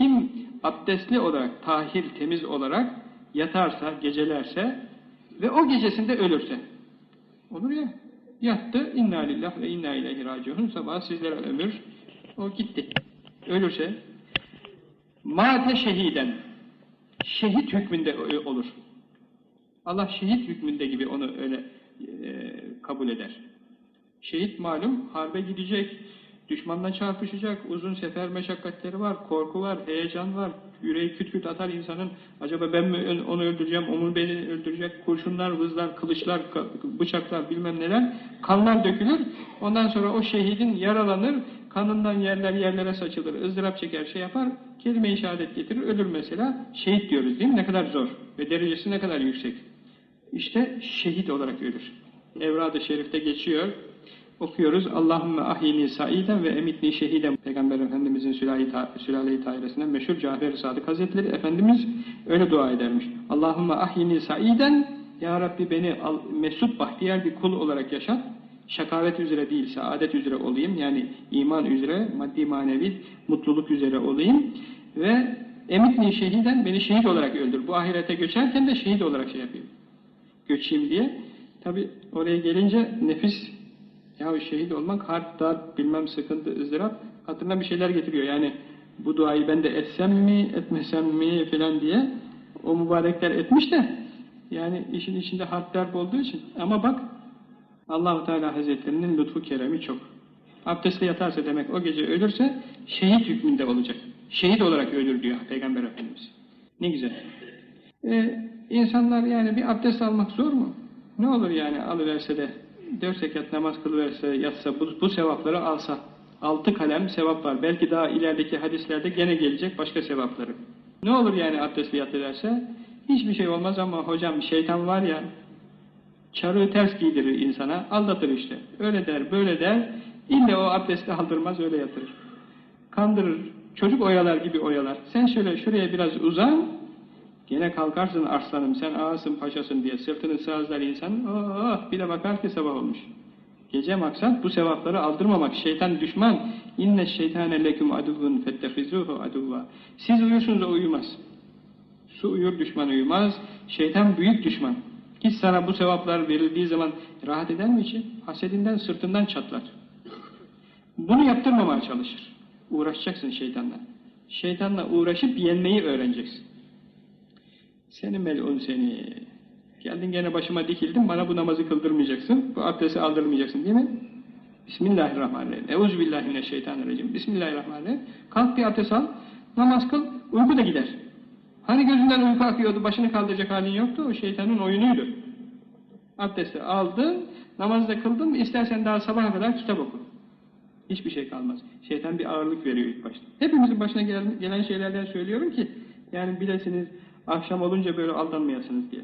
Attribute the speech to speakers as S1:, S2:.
S1: Kim abdestli olarak, tahir, temiz olarak yatarsa, gecelerse ve o gecesinde ölürse. Olur ya. Yattı, inna lillah ve inna ileyhi raciun. Sabah sizlere ömür, o gitti. Ölürse, mate şehiden, şehit hükmünde olur. Allah şehit hükmünde gibi onu öyle e, kabul eder. Şehit malum harbe gidecek, düşmanla çarpışacak, uzun sefer meşakkatleri var, korku var, heyecan var, yüreği küt küt atar insanın. Acaba ben mi onu öldüreceğim, o mu beni öldürecek, kurşunlar, hızlar, kılıçlar, bıçaklar bilmem neler, kanlar dökülür. Ondan sonra o şehidin yaralanır, kanından yerler yerlere saçılır, ızdırap çeker, şey yapar, kelime-i şehadet getirir, ölür mesela. Şehit diyoruz değil mi? Ne kadar zor ve derecesi ne kadar yüksek. İşte şehit olarak ölür. Evrad-ı Şerif'te geçiyor. Okuyoruz. Allahümme ahyini saiden ve emitni şehiden. Peygamber Efendimizin sülale-i tahiresinden meşhur Cafer-i Sadık Hazretleri Efendimiz öyle dua edermiş. Allahümme ahyini saiden Ya Rabbi beni mesut bahtiyar bir kul olarak yaşat. Şakavet üzere değil, saadet üzere olayım. Yani iman üzere, maddi manevi mutluluk üzere olayım. Ve emitni şehiden beni şehit olarak öldür. Bu ahirete göçerken de şehit olarak şey yapayım. Göçeyim diye. Tabi oraya gelince nefis ya şehit olmak harp, darp, bilmem sıkıntı, ızdırap hatırına bir şeyler getiriyor. Yani bu duayı ben de etsem mi, etmesem mi filan diye o mübarekler etmiş de yani işin içinde harp, darp olduğu için ama bak Allahu Teala Hazretlerinin lütfu keremi çok. Abdestle yatarsa demek o gece ölürse şehit hükmünde olacak. Şehit olarak ölür diyor Peygamber Efendimiz. Ne güzel. Ee, insanlar yani bir abdest almak zor mu? Ne olur yani alıverse de dört rekat namaz kılıverse, yatsa, bu, bu sevapları alsa. Altı kalem sevap var. Belki daha ilerideki hadislerde gene gelecek başka sevapları. Ne olur yani abdestli yat ederse? Hiçbir şey olmaz ama hocam şeytan var ya, çarığı ters giydirir insana, aldatır işte. Öyle der, böyle der, ille o abdesti aldırmaz, öyle yatırır. Kandırır, çocuk oyalar gibi oyalar. Sen şöyle şuraya biraz uzan, Yine kalkarsın arslanım, sen ağasın, paşasın diye sırtını sağızlar insan, oh, bir de bakar ki sabah olmuş. Gece maksat bu sevapları aldırmamak. Şeytan düşman. İnne şeytane leküm aduvun fettehizuhu aduva. Siz uyursunuz o uyumaz. Su uyur düşman uyumaz. Şeytan büyük düşman. Hiç sana bu sevaplar verildiği zaman rahat eder mi için? Hasedinden sırtından çatlar. Bunu yaptırmamaya çalışır. Uğraşacaksın şeytanla. Şeytanla uğraşıp yenmeyi öğreneceksin. Seni melun seni. Geldin gene başıma dikildin, bana bu namazı kıldırmayacaksın, bu abdesti aldırmayacaksın değil mi? Bismillahirrahmanirrahim. Euzubillahimineşşeytanirracim. Bismillahirrahmanirrahim. Kalk bir abdest al, namaz kıl, uyku da gider. Hani gözünden uyku akıyordu, başını kaldıracak halin yoktu, o şeytanın oyunuydu. Abdesti aldın, namazda kıldın, istersen daha sabaha kadar kitap oku. Hiçbir şey kalmaz. Şeytan bir ağırlık veriyor ilk başta. Hepimizin başına gelen, gelen şeylerden söylüyorum ki, yani bilesiniz, Akşam olunca böyle aldanmayasınız diye.